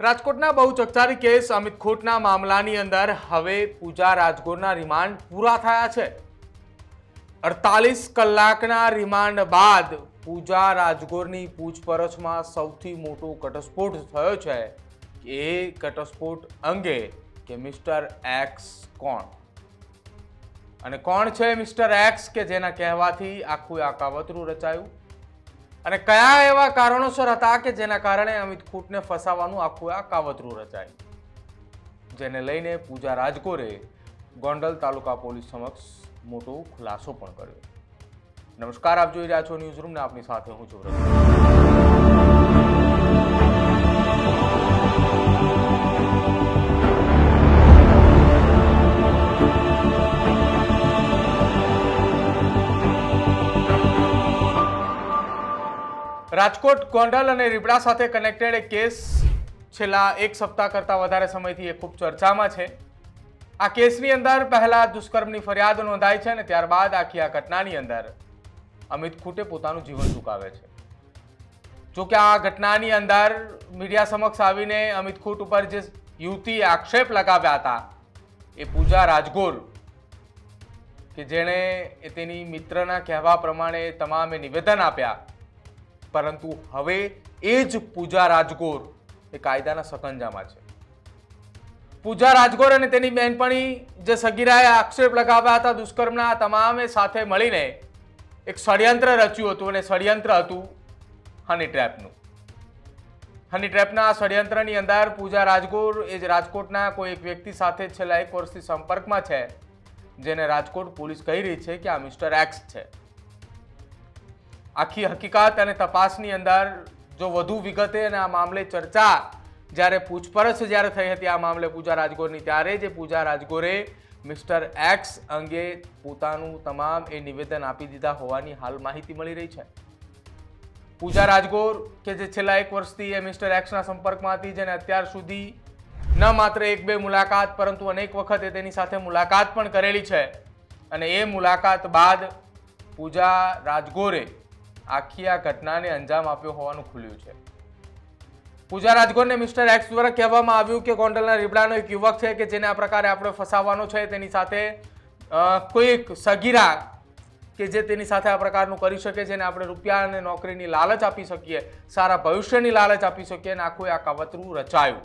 રાજકોટના બહુ ચકચારી કેસ અમિત ખોટના મામલાની અંદર હવે પૂજા રાજગોરના રિમાન્ડ પૂરા થયા છે. અડતાલીસ કલાકના રિમાન્ડ બાદ પૂજા રાજગોરની પૂછપરછમાં સૌથી મોટો ઘટસ્ફોટ થયો છે. એ ઘટસ્ફોટ અંગે કે મિસ્ટર એક્સ કોણ? અને કોણ છે મિસ્ટર એક્સ કે જેના કહેવાથી આખું આ કાવતરું રચાયું? અને કયા એવા કારણોસર હતા કે જેના કારણે અમિત ખૂટને ફસાવાનું આખું આ કાવતરું રચાયું? જેને લઈને પૂજા રાજકોરે ગોંડલ તાલુકા પોલીસ સમક્ષ મોટો ખુલાસો પણ કર્યો. નમસ્કાર, આપ જોઈ રહ્યા છો ન્યૂઝ રૂમને. આપની સાથે હું છું રાજકોટ, ગોંડલ અને રીબડા સાથે કનેક્ટેડ એક કેસ છેલ્લા એક સપ્તાહ કરતાં વધારે સમયથી એ ખૂબ ચર્ચામાં છે. આ કેસની અંદર પહેલા દુષ્કર્મની ફરિયાદ નોંધાઈ છે અને ત્યારબાદ આખી આ ઘટનાની અંદર અમિત ખૂટે પોતાનું જીવન ચૂકાવે છે. જો કે આ ઘટનાની અંદર મીડિયા સમક્ષ આવીને અમિત ખૂટ ઉપર જે યુવતીએ આક્ષેપ લગાવ્યા હતા, એ પૂજા રાજગોર, કે જેણે તેની મિત્રના કહેવા પ્રમાણે તમામે નિવેદન આપ્યા પરંતુ હવે એ જ પૂજા રાજગોર એ કાયદાના સકંજામાં છે. પૂજા રાજગોર અને તેની બહેનપણી જે સગીરાએ આક્ષેપ લગાવ્યા હતા દુષ્કર્મના તમામે સાથે મળીને એક ષડયંત્ર રચ્યું હતું અને ષડયંત્ર હતું હની ટ્રેપનું. હની ટ્રેપના આ ષડયંત્રની અંદર પૂજા રાજગોર એ જ રાજકોટના કોઈ એક વ્યક્તિ સાથે છેલ્લા એક વર્ષથી સંપર્કમાં છે, જેને રાજકોટ પોલીસ કહી રહી છે કે આ મિસ્ટર એક્સ છે. આખી હકીકત અને તપાસની અંદર જો વધુ વિગતે અને આ મામલે ચર્ચા જ્યારે પૂછપરછ જ્યારે થઈ હતી આ મામલે પૂજા રાજગોરની, ત્યારે જે પૂજા રાજગોરે મિસ્ટર એક્સ અંગે પોતાનું તમામ એ નિવેદન આપી દીધા હોવાની હાલ માહિતી મળી રહી છે. પૂજા રાજગોર કે જે છેલ્લા એક વર્ષથી એ મિસ્ટર એક્સના સંપર્કમાં હતી જેને અત્યાર સુધી ન માત્ર એક બે મુલાકાત પરંતુ અનેક વખત તેની સાથે મુલાકાત પણ કરેલી છે અને એ મુલાકાત બાદ પૂજા રાજગોરે આખી આ ઘટનાને અંજામ આપ્યો હોવાનું ખુલ્યું છે. પૂજા રાજગોરને મિસ્ટર એક્સ દ્વારા કહેવામાં આવ્યું કે ગોંડલના રીબડાનો એક યુવક છે કે જેને આ પ્રકારે આપણે ફસાવવાનો છે, તેની સાથે કોઈક સગીરા કે જે તેની સાથે આ પ્રકારનું કરી શકે જેને આપણે રૂપિયા અને નોકરીની લાલચ આપી શકીએ, સારા ભવિષ્યની લાલચ આપી શકીએ અને આખું આ કાવતરું રચાયું.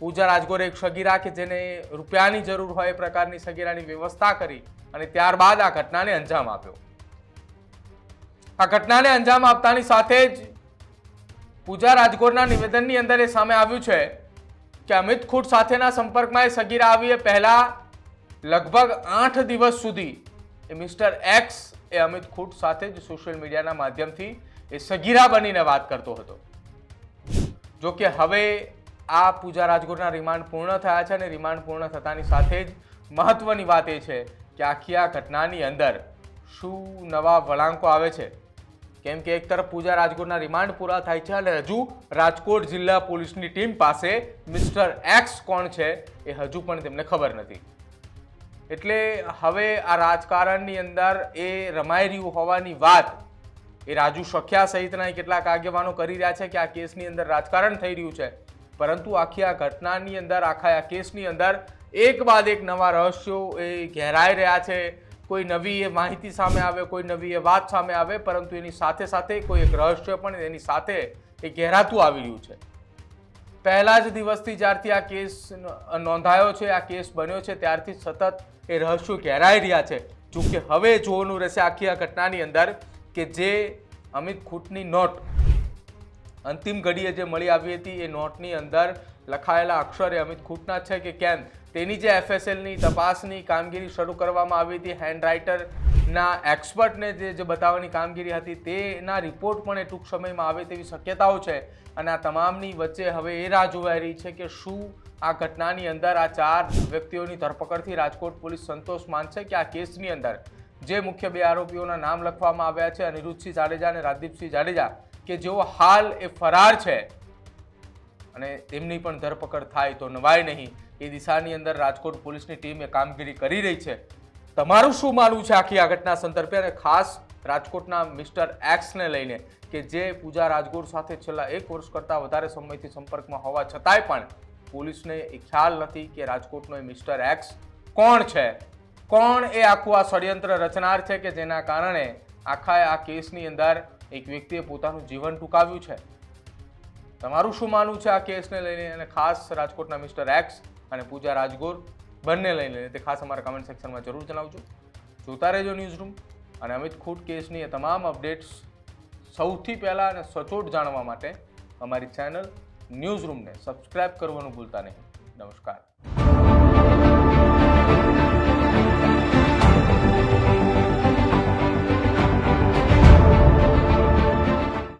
પૂજા રાજગોરે એક સગીરા કે જેને રૂપિયાની જરૂર હોય એ પ્રકારની સગીરાની વ્યવસ્થા કરી અને ત્યારબાદ આ ઘટનાને અંજામ આપ્યો. આ ઘટનાને અંજામ આપતાની સાથે જ પૂજા રાજગોરના નિવેદનની અંદર એ સામે આવ્યું છે કે અમિત ખૂટ સાથેના સંપર્કમાં એ સગીરા આવી એ પહેલાં લગભગ આઠ દિવસ સુધી એ મિસ્ટર એક્સ એ અમિત ખૂટ સાથે જ સોશિયલ મીડિયાના માધ્યમથી એ સગીરા બનીને વાત કરતો હતો. જો કે હવે આ પૂજા રાજગોરના રિમાન્ડ પૂર્ણ થયા છે અને રિમાન્ડ પૂર્ણ થતાની સાથે જ મહત્વની વાત એ છે કે આખી આ ઘટનાની અંદર શું નવા વળાંકો આવે છે? કેમ કે એક તરફ પૂજા રાજકોટના રિમાન્ડ પૂરા થાય છે અને હજુ રાજકોટ જિલ્લા પોલીસની ટીમ પાસે મિસ્ટર એક્સ કોણ છે એ હજુ પણ તેમને ખબર નથી. એટલે હવે આ રાજકારણની અંદર એ રમાઈ રહ્યું હોવાની વાત એ રાજુ સખ્યા સહિતના કેટલાક આગેવાનો કરી રહ્યા છે કે આ કેસની અંદર રાજકારણ થઈ રહ્યું છે. પરંતુ આખી આ ઘટનાની અંદર, આખા આ કેસની અંદર એક બાદ એક નવા રહસ્યો એ ઘેરાઈ રહ્યા છે. કોઈ નવી એ માહિતી સામે આવે, કોઈ નવી એ વાત સામે આવે, પરંતુ એની સાથે સાથે કોઈ એક રહસ્ય પણ એની સાથે એ ઘેરાતું આવી રહ્યું છે. પહેલા જ દિવસથી જ્યારથી આ કેસ નોંધાયો છે, આ કેસ બન્યો છે, ત્યારથી સતત એ રહસ્યો ઘેરાઈ રહ્યા છે. જો કે હવે જોવાનું રહેશે આખી આ ઘટનાની અંદર કે જે અમિત ખૂટની નોટ, અંતિમ ઘડીએ જે મળી આવી હતી, એ નોટની અંદર લખાયેલા અક્ષરે અમિત ખૂટના છે કે કેમ? તેની જે એફએસએલની તપાસની કામગીરી શરૂ કરવામાં આવી હતી હેન્ડરાઇટરના એક્સપર્ટને જે જે બતાવવાની કામગીરી હતી, તેના રિપોર્ટ પણ એ ટૂંક સમયમાં આવે તેવી શક્યતાઓ છે. અને આ તમામની વચ્ચે હવે એ રાહ જોવાઈ રહી છે કે શું આ ઘટનાની અંદર આ ચાર વ્યક્તિઓની ધરપકડથી રાજકોટ પોલીસ સંતોષ માનશે કે આ કેસની અંદર જે મુખ્ય બે આરોપીઓના નામ લખવામાં આવ્યા છે, અનિરુદ્ધસિંહ જાડેજા અને રાજદીપસિંહ જાડેજા, કે જેઓ હાલ એ ફરાર છે. અને તેમની પણ ધરપકડ થાય તો નવાય નહીં. એ દિશાની અંદર રાજકોટ પોલીસની ટીમ કામગીરી કરી રહી છે. તમારું શું માનવું છે આખી આ ઘટના સંદર્ભે? અને ખાસ રાજકોટના મિસ્ટર એક્સને લઈને કે જે પૂજા રાજગોર સાથે છેલ્લા એક વર્ષ કરતાં વધારે સમયથી સંપર્કમાં હોવા છતાંય પણ પોલીસને એ ખ્યાલ નથી કે રાજકોટનો એ મિસ્ટર એક્સ કોણ છે? કોણ એ આખું આ ષડયંત્ર રચનાર છે કે જેના કારણે આખા આ કેસની અંદર એક વ્યક્તિએ પોતાનું જીવન ટૂંકાવ્યું છે? તમારું શું માનવું છે આ કેસને લઈને? અને ખાસ રાજકોટના મિસ્ટર એક્સ અને પૂજા રાજગોર બંને લઈને તે ખાસ અમારા કમેન્ટ સેક્શનમાં જરૂર જણાવજો. જોતા રહેજો ન્યૂઝ રૂમ અને અમિત ખૂટ કેસની એ તમામ અપડેટ્સ સૌથી પહેલાં અને સચોટ જાણવા માટે અમારી ચેનલ ન્યૂઝ રૂમને કરવાનું ભૂલતા નહીં. નમસ્કાર.